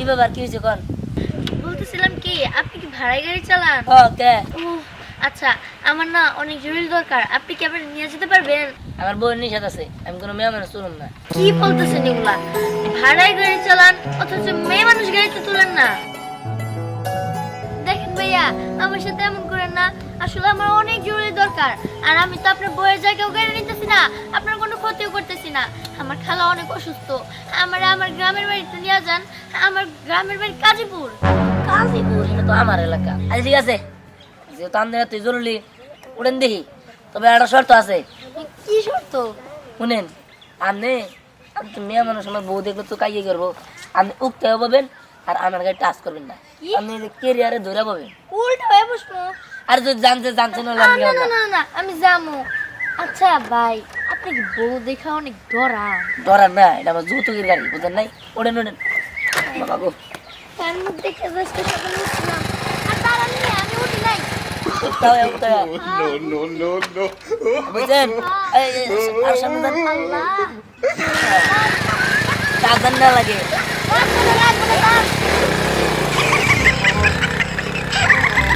কি ব্যাপার কি হয়েছে কোন? বলতেছিলাম কি আপনি কি ভাড়ায় গাড়ি চালান? ও কে? ও আচ্ছা আমার না অনেক জরুরি দরকার। আপনি কি আবার নিয়ে যেতে পারবেন? আমার বউয়ের নিষেধ আছে আমি কোনো মেয়ে মানুষ চলুন না। কি বলতেছেন এগুলা? ভাড়ায় গাড়ি চালান অথচ মেয়ে মানুষ গাড়িতে তুলেন না। দেখেন ভাইয়া আমার সাথে এমন করেন না। আসলে আমার অনেক জরুরি দরকার আর আমি তো আপনার বইয়ের জায়গাও গাড়ি নিতেছি না আপনার কোনো ক্ষতিও করতেছি না। আমার খালা অনেক অসুস্থ। আমার আমার গ্রামের বাড়িতে নিয়ে যান। আমার গ্রামের বাড়ি কাজীপুর। কাজীপুর এটা তো আমার এলাকা। আচ্ছা ঠিক আছে। যেহেতু আমাদের তুই জরুরি উড়েন দেখি। তবে একটা শর্ত আছে। কি শর্ত? শুনেন আপনি আমি তো মেয়ে মানুষ আমার বউ দেখলে তো কাইয়ে করব। আপনি পাবেন আর আমার টাচ করবেন না? আপনি কেরিয়ারে ধরে পাবেন উল্টা হয়ে বসবো। আর যদি জানতে আমি না না। না না আমি যাব আচ্ছা ভাই আপনি কি বউ দেখা অনেক ডরা? ডরার না এটা আমার যৌতুকের গাড়ি বুঝেন নাই? ওড়েন ওড়েন। বাবা গো। তার মধ্যে দেখে জাস্ট কথা বলছিলাম আর তার আমি আমি উঠি নাই. বুঝছেন আর সামনে আল্লাহ। না লাগে।